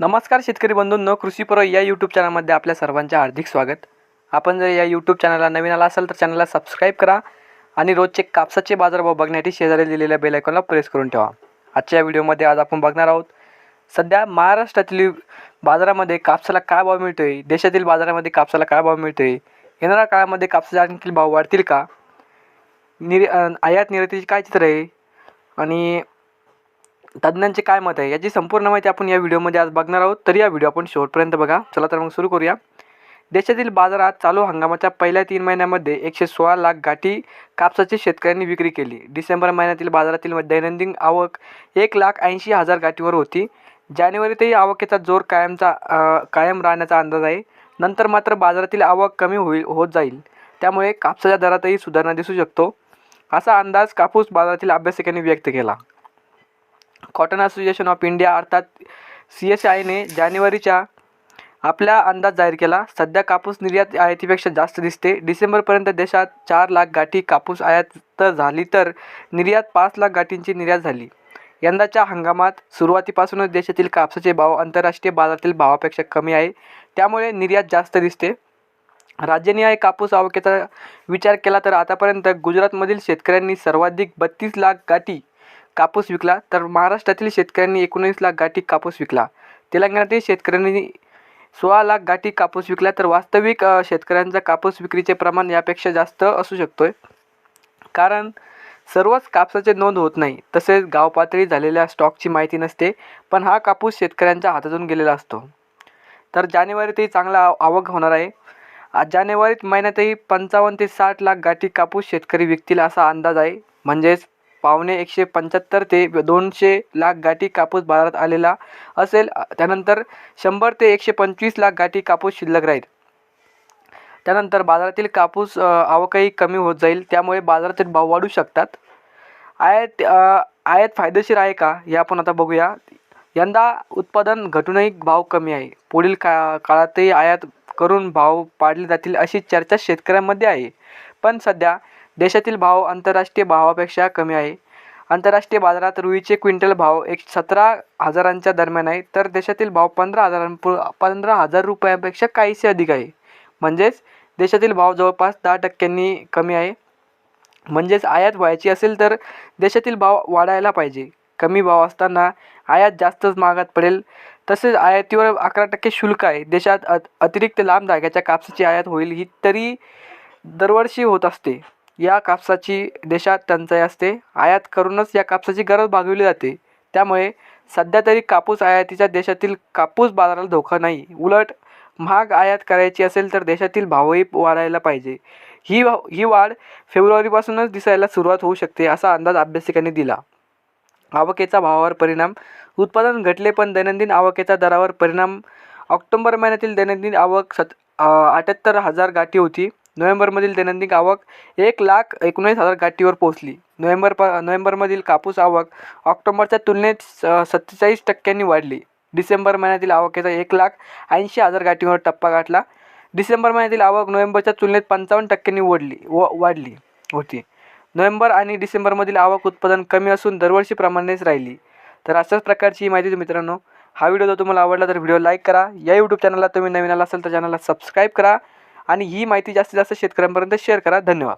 नमस्कार शेतकरी बंधूंनो कृषीपुर या यूट्यूब चॅनलमध्ये आपल्या सर्वांचे हार्दिक स्वागत. आपण जर या यूट्यूब चॅनलला नवीन आला असाल तर चॅनलला सबस्क्राईब करा आणि रोजचे कापसाचे बाजारभाव बघण्यासाठी शेजारी दिलेल्या बेलायकॉनला प्रेस करून ठेवा. आजच्या व्हिडिओमध्ये आज आपण बघणार आहोत सध्या महाराष्ट्रातील बाजारामध्ये कापसाला काय भाव मिळतो आहे देशातील बाजारामध्ये कापसाला काय भाव मिळतो आहे येणाऱ्या काळामध्ये कापसाचे आणखी भाव वाढतील का निर् आयात निर्यातीची काय चित्र आहे आणि तज्ज्ञांचे काय मत आहे? याची संपूर्ण माहिती आपण या व्हिडिओमध्ये आज बघणार आहोत. तर या व्हिडिओ आपण शेवटपर्यंत बघा. चला तर मग सुरू करूया. देशातील बाजारात चालू हंगामाच्या पहिल्या तीन महिन्यामध्ये एकशे सोळा लाख गाठी कापसाची शेतकऱ्यांनी विक्री केली. डिसेंबर महिन्यातील बाजारातील दैनंदिन आवक एक लाख ऐंशी हजार गाठीवर होती. जानेवारीतही आवकेचा जोर कायमचा कायम राहण्याचा अंदाज आहे. नंतर मात्र बाजारातील आवक कमी होईल होत जाईल. त्यामुळे कापसाच्या दरातही सुधारणा दिसू शकतो. असा अंदाज कापूस बाजारातील अभ्यासकांनी व्यक्त केला. कॉटन असोसिएशन ऑफ इंडिया अर्थात सी एस आयने जानेवारीच्या आपला अंदाज जाहीर केला. सध्या कापूस निर्यात आयातीपेक्षा जास्त दिसते. डिसेंबरपर्यंत देशात चार लाख गाठी कापूस आयात तर झाली तर निर्यात पाच लाख गाठींची निर्यात झाली. यंदाच्या हंगामात सुरुवातीपासूनच देशातील कापसाचे भाव आंतरराष्ट्रीय बाजारातील भावापेक्षा कमी आहे. त्यामुळे निर्यात जास्त दिसते. राज्यनिहाय कापूस आवकेचा विचार केला तर आतापर्यंत गुजरातमधील शेतकऱ्यांनी सर्वाधिक बत्तीस लाख गाठी कापूस विकला तर महाराष्ट्रातील शेतकऱ्यांनी एकोणीस लाख गाठी कापूस विकला. तेलंगणातील शेतकऱ्यांनी सोळा लाख गाठी कापूस विकला तर वास्तविक शेतकऱ्यांचा कापूस विक्रीचे प्रमाण यापेक्षा जास्त असू शकतोय. कारण सर्वच कापसाचे नोंद होत नाही. तसेच गावपातळी झालेल्या स्टॉकची माहिती नसते पण हा कापूस शेतकऱ्यांच्या हातातून गेलेला असतो. तर जानेवारीतही चांगला आवक होणार आहे. जानेवारीत महिन्यातही पंचावन्न ते साठ लाख गाठी कापूस शेतकरी विकतील असा अंदाज आहे. म्हणजेच पावणे एकशे पंच्याहत्तर ते दोनशे लाख गाठी कापूस बाजारात आलेला असेल. त्यानंतर शंभर ते एकशे पंचवीस लाख गाठी कापूस शिल्लक राहील. त्यानंतर बाजारातील कापूस आवकही कमी होत जाईल. त्यामुळे बाजारातील भाव वाढू शकतात. आयात आयात फायदेशीर आहे का? हे आपण आता बघूया. यंदा उत्पादन घटूनही भाव कमी आहे. पुढील का काळातही आयात करून भाव पाडले जातील अशी चर्चा शेतकऱ्यांमध्ये आहे. पण सध्या देशातील भाव आंतरराष्ट्रीय भावापेक्षा कमी आहे. आंतरराष्ट्रीय बाजारात रुईचे क्विंटल भाव एक सतरा हजारांच्या दरम्यान आहे. तर देशातील भाव पंधरा हजारांपु पंधरा हजार रुपयापेक्षा काहीसे अधिक आहे. म्हणजेच देशातील भाव जवळपास दहा टक्क्यांनी कमी आहे. म्हणजेच आयात व्हायची असेल तर देशातील भाव वाढायला पाहिजे. कमी भाव असताना आयात जास्तच महागात पडेल. तसेच आयातीवर अकरा टक्के शुल्क आहे. देशात अत अतिरिक्त लांब धाग्याच्या कापसाची आयात होईल ही तरी दरवर्षी होत असते. या कापसाची देशात टंचाई असते. आयात करूनच या कापसाची गरज भागविली जाते. त्यामुळे सध्या तरी कापूस आयातीच्या देशातील कापूस बाजाराला धोका नाही. उलट महाग आयात करायची असेल तर देशातील भावही वाढायला पाहिजे. ही वा- ही वाढ फेब्रुवारीपासूनच दिसायला सुरुवात होऊ शकते असा अंदाज अभ्यासिकांनी दिला. आवकेचा भावावर परिणाम. उत्पादन घटले पण दैनंदिन आवकेच्या दरावर परिणाम. ऑक्टोबर महिन्यातील दैनंदिन आवक सत अठ्याहत्तर हजार गाठी होती. नोव्हेंबरमधील दैनंदिन आवक एक लाख एकोणीस हजार गाठीवर पोहोचली. नोव्हेंबर प नोव्हेंबरमधील कापूस आवक ऑक्टोबरच्या तुलनेत स- सत्तेचाळीस टक्क्यांनी वाढली. डिसेंबर महिन्यातील आवकेचा एक लाख ऐंशी हजार गाठीवर टप्पा गाठला. डिसेंबर महिन्यातील आवक नोव्हेंबरच्या तुलनेत पंचावन्न टक्क्यांनी ओढली व वाढली होती. नोव्हेंबर आणि डिसेंबरमधील आवक उत्पादन कमी असून दरवर्षीप्रमाणेच राहिली. तर अशाच प्रकारची ही माहिती मित्रांनो हा व्हिडिओ जर तुम्हाला आवडला तर व्हिडिओ लाईक करा. या यूट्यूब चॅनलला तुम्ही नवीन आला असाल तर चॅनलला सबस्क्राईब करा. आणि ही माहिती जास्तीत जास्त शेतकऱ्यांपर्यंत शेअर करा. धन्यवाद.